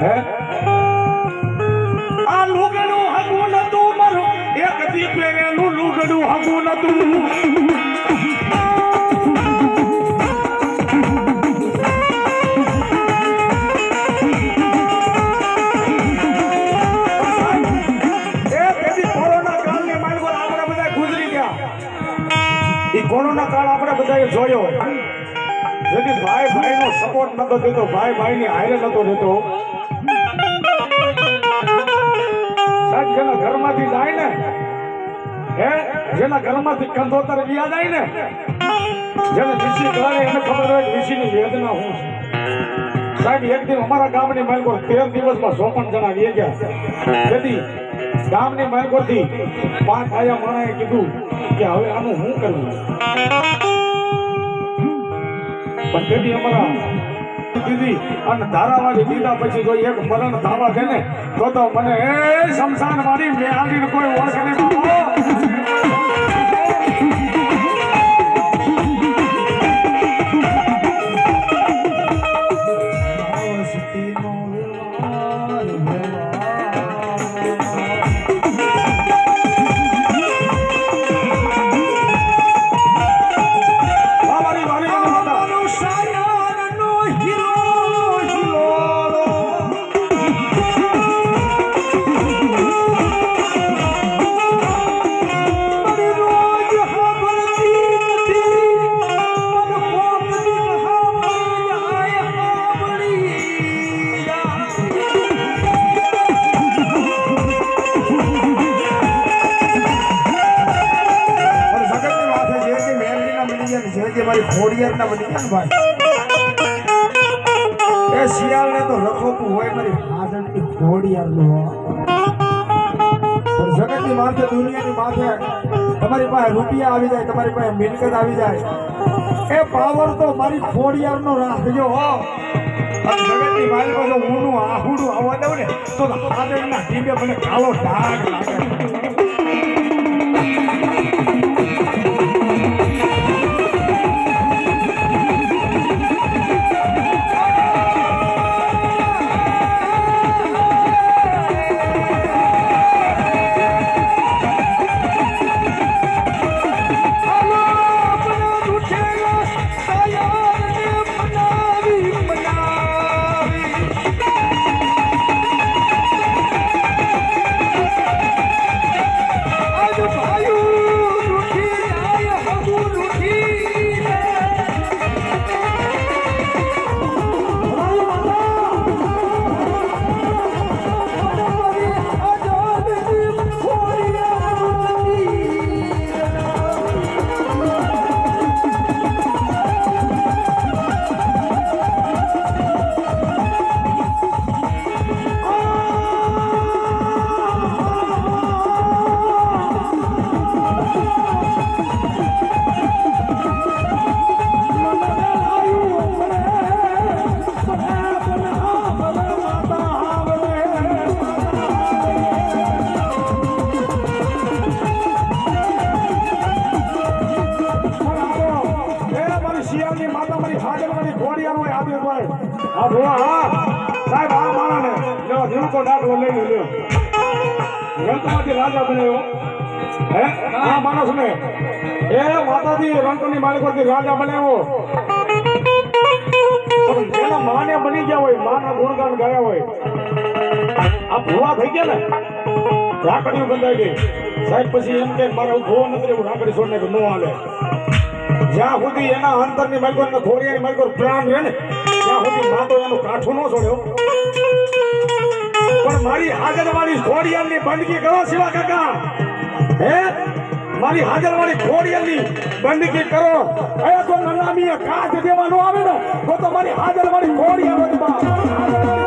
આ લુગડું હગું નતું મારું. એક દી પહેરેલું લુગડું હગું નતું. નતો દેતો ભાઈ ભાઈની હારે નતો સાહેબ જેના ઘરમાંથી જાય ને, હે, જેના ઘરમાંથી કંધોતર વ્યા જાય ને, જેને વિસી કરે એને ખબર હોય વિસીની વેદના હું સાહેબ, એક દિન અમારા ગામની માલકો તેર દિવસમાં સોપણ જણા વી ગયા. તેથી ગામની માલકોથી પાંચ આયા માણાએ કીધું કે હવે આનું શું કરવું? પણ તેથી અમારા દીદી અને ધારાવાળી દીધા પછી જો એક મરણ ધાવા છે ને તો તો મને એ શમશાન વાળી મેં આવીને કોઈ ઓળખે નહીં જે મારી મારી ખોડિયારના બની ગયા ને ભાઈ. એ શિયાળને તો લખોતું હોય મારી હાજરની ખોડિયારનું હો. જગતની માથે, દુનિયાની માથે તમારી પાસે રૂપિયા આવી જાય, તમારી પાસે મિલકત આવી જાય. એ પાવર તો મારી ખોડિયારનો રાખજો હો. જગતની મારી પાસે ઊનું આહુડું આવવા દઉં ને, તો હાજરના ટીમે મને કાળો ડાઘ લાગે. લ્યો દાંત લઈ લ્યો રંકમાંથી રાજા બન્યો. હે? આ માણસને. એ માતાજી રંકની માલિકોથી રાજા બન્યો. એના માને બની ગયા હોય, માના ગુણગાન ગાયા હોય, આ ભૂવા થઈ ગયા ને, રાખડીઓ બંધાઈ ગઈ. સાહેબ, પછી એમ કે મારે ભુવા નથી હું રાખડી છોડને નો હાલે. જ્યાં સુધી એના અંતરની માલિકો ને ખોડિયાની માલિકો પ્રાણ રહે ને, ત્યાં સુધી માતો એનું કાઠું ન છોડ્યો મારી હાજરવાળી ખોડિયાની બંદગી કરો શિવા કાકા. હે? મારી હાજરવાળી ખોડિયાની બંદગી કરો. એ તો નનામીએ કાચ દેવા ન આવે ને, તો મારી હાજરવાળી ખોડિયા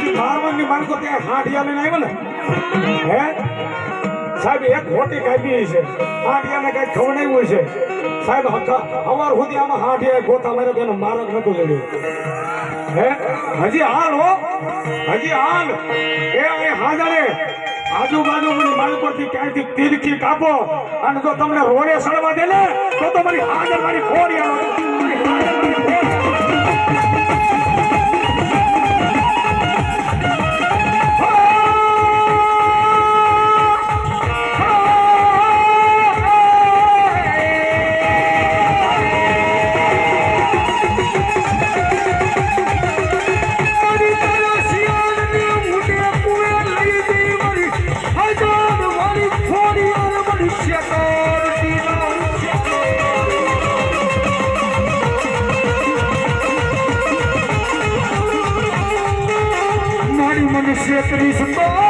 যদি મારવાની માનકો ત્યાં હાંડિયા લઈને આવ્યો ને, હે? સાહેબ, એક ખોટી કાપી છે. હાંડિયાને કઈ ખવડાવ્યું છે. સાહેબ અવાર સુધી આમાં હાંડિયા ગોતા મારે તેનો મારક નતો જડ્યો. હે? હજી હાલ, હો? હજી હાલ. એ હાજરે. આજુબાજુ મને માલપુરથી ક્યાંયથી તીરથી કાપો? અને જો તમને રોડે સડવા દે ને, તો તો મારી હાજર મારી ખોરી આવે कृष्ण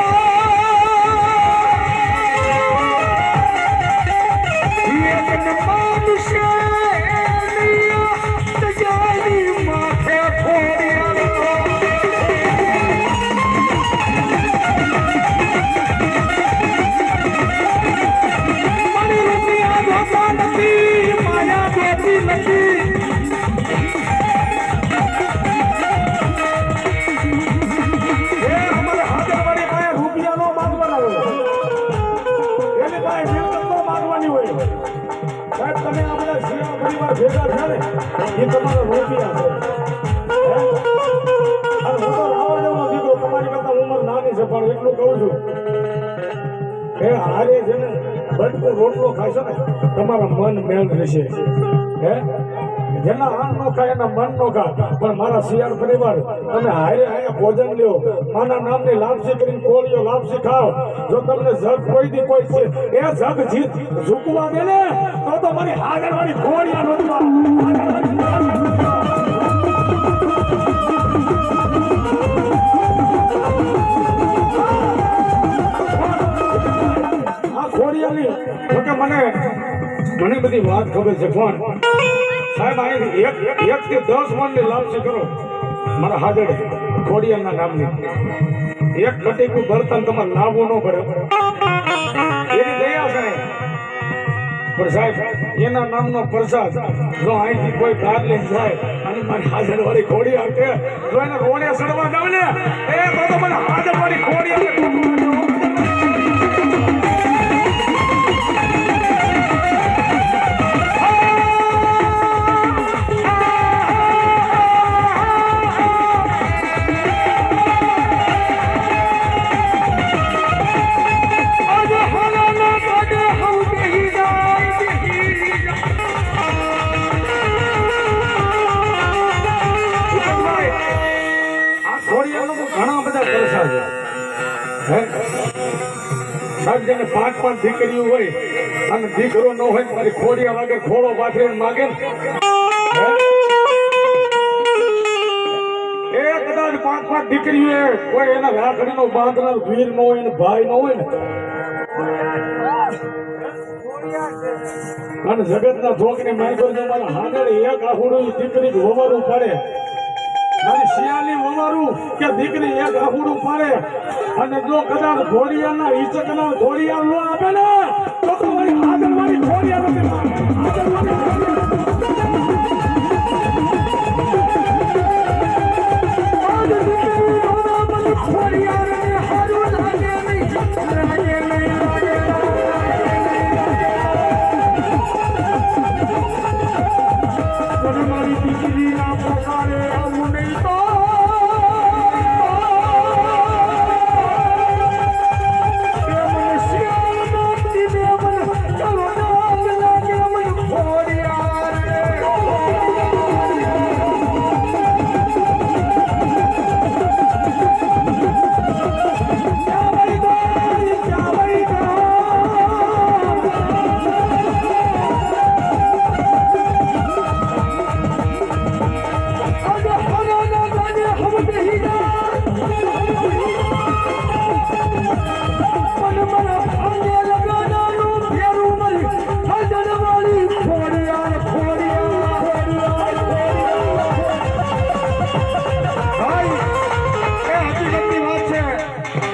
એ છે ને બટકો રોટલો ખાશો ને, તમારા મન મેલ રહેશે. હે? જેના આન નો એના મન નો પણ મારા શિયાળ પરિવાર, તમે હારે હારે ભોજન લ્યો. માના નામની લાપસી કરીને કોળીઓ લાપસી ખાઓ. જો તમને જગ કોઈ દી કોઈ છે, એ જગ જીત ઝૂકવા દે ને, તો તો મારી હાજર વાળી કોળિયા નોંધવા ખોડિયાની જોકે મને ઘણી બધી વાત ખબર છે, પણ સાહેબ અહીં એક એક થી દસ મણની લાપસી કરો. મારા હાજર ખોડિયાના નામની. એક કટીકું બર્તન તમારે લાવવું ન પડે. એની દયા સાહેબ પણ સાહેબ, એના નામનો પ્રસાદ જો અહીંથી કોઈ કાર લઈ જાય, અને મારી હાજર વાળી ખોડી આપે જો એને રોડે સડવા જાવ ને. એ બધો તો મને હાજર વાળી ખોડી આવે સાહેબ જેને પાંચ પાંચ દીકરીઓ હોય અને દીકરો ન હોય મારી ખોડિયા વાગે ખોડો પાથરીને માગે ને? એ કદાચ કોઈ એના રાખડીનો બાંધનાર વીર નો હોય ને ભાઈ નો હોય ને. અને જગતના ધોકની મારી જો મારા હાજર એક આહુડું દીકરી વવારું પડે. મારી શિયાળી વવારું કે દીકરી એક આહુડું પડે. અને જો કદાચ ઘોડિયાના ઈચકના ઘોડિયા નો આપે ને, તો તો મારી હાજર મારી. ઘોડિયા નથી.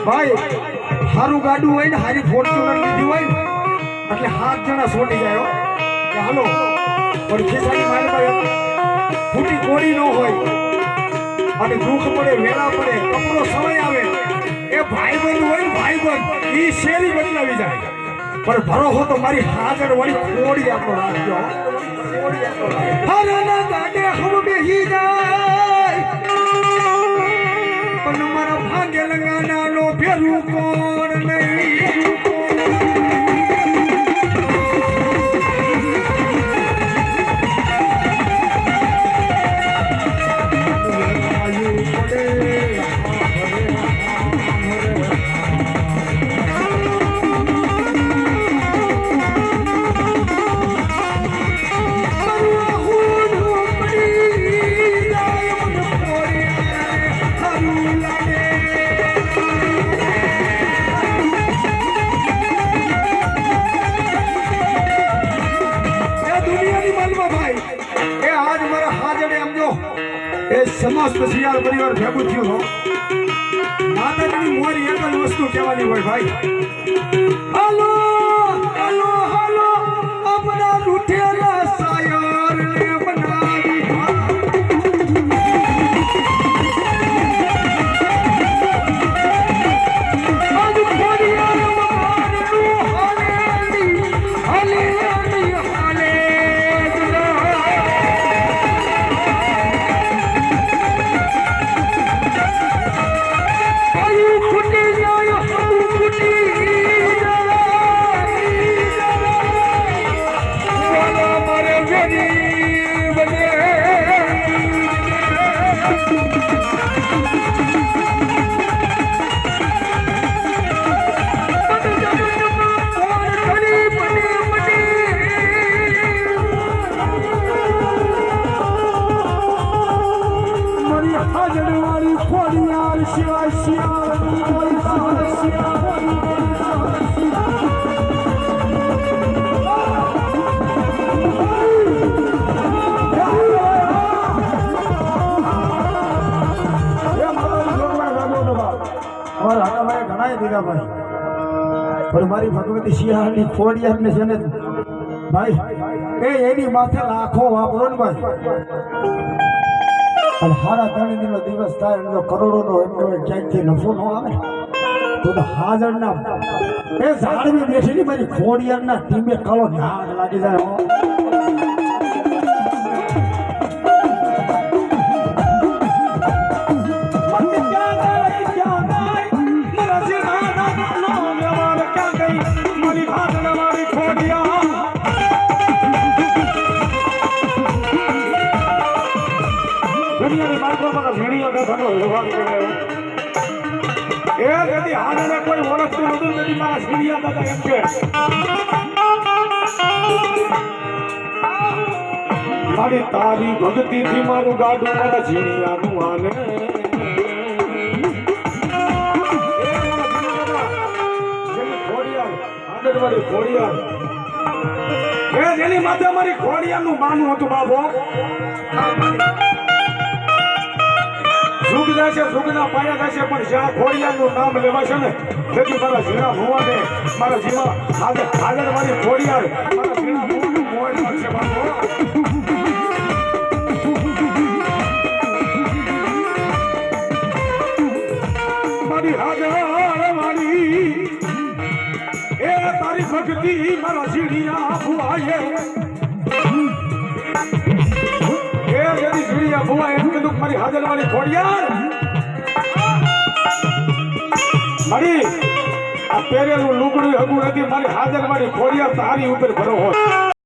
ભાઈ સારું ગાડું હોય ને, હારી ફોર્ચ્યુનર લીધી હોય એટલે હાથ જણા સોટી જાય કે હાલો, પણ ખિસ્સાની માલમાં ફૂટી કોડી ન હોય, અને દુઃખ પડે, વેળા પડે, કપડો સમય આવે એ ભાઈ બંધ હોય ને ભાઈબંધ એ શેરી બદલાવી જાય પણ ભરોસો તો મારી હાજર વળી કોડી આપણો રાખજો હો. કોડી આપણો રાખજો. ગાડે બેહી જાય મારા ભાગ્ય લગાના નો ફેરું કોણ એ સમસ્ત શિયાળ પરિવાર ભેગું થયું હો. માતાજીની મોરી એક જ વસ્તુ કહેવાની હોય ભાઈ. હાલો! અમારા હાટાભાઈએ ઘણાય દીધા ભાઈ. પણ મારી ભગવતી શિયાળની ખોડિયાર ને છે ને ભાઈ, એ એની માથે લાખો વાપરો ને ભાઈ. અને હારા ત્રણ દિનનો દિવસ થાય એમનો કરોડોનો કહેવાય ક્યાંકથી નફો ન આવે. તો તો હાજરના એ ઝાડવી બેઠેલી મારી ખોડિયારના ટીમે કાળો નાગ લાગી જાય વ્યવહાર કરે એ નથી હાડને કોઈ ઓળખતું નતું નથી મારા સિરિયા દાદા એમ કે. મારી તારી ભક્તિ થી મારું ગાડું મારા મારા દાદા, જેની ખોડિયાર, જેની માથે મારી ખોડિયાનું માનું હતું બાબો સુખ જશે સુખના પાયા જશે પણ જ્યાં ખોડિયાનું નામ લેવાશે ને, તેથી મારા ઝીણા ભુવાને, મારા જીવા આજે હાજર મારી ખોડિયાર, મારા ઝીણા ભુવાનું મોય લાગશે ભક્તિ મારા ઝીણિયા ભુવાએ. એ જેની ઝીણિયા ભુવા એમ કીધું મારી હાજર વાળી ખોડિયાર પહેરેલું લુગડું હગું નથી. મારી હાજર મારી ખોડિયાર તારી ઉપર ભરો હોય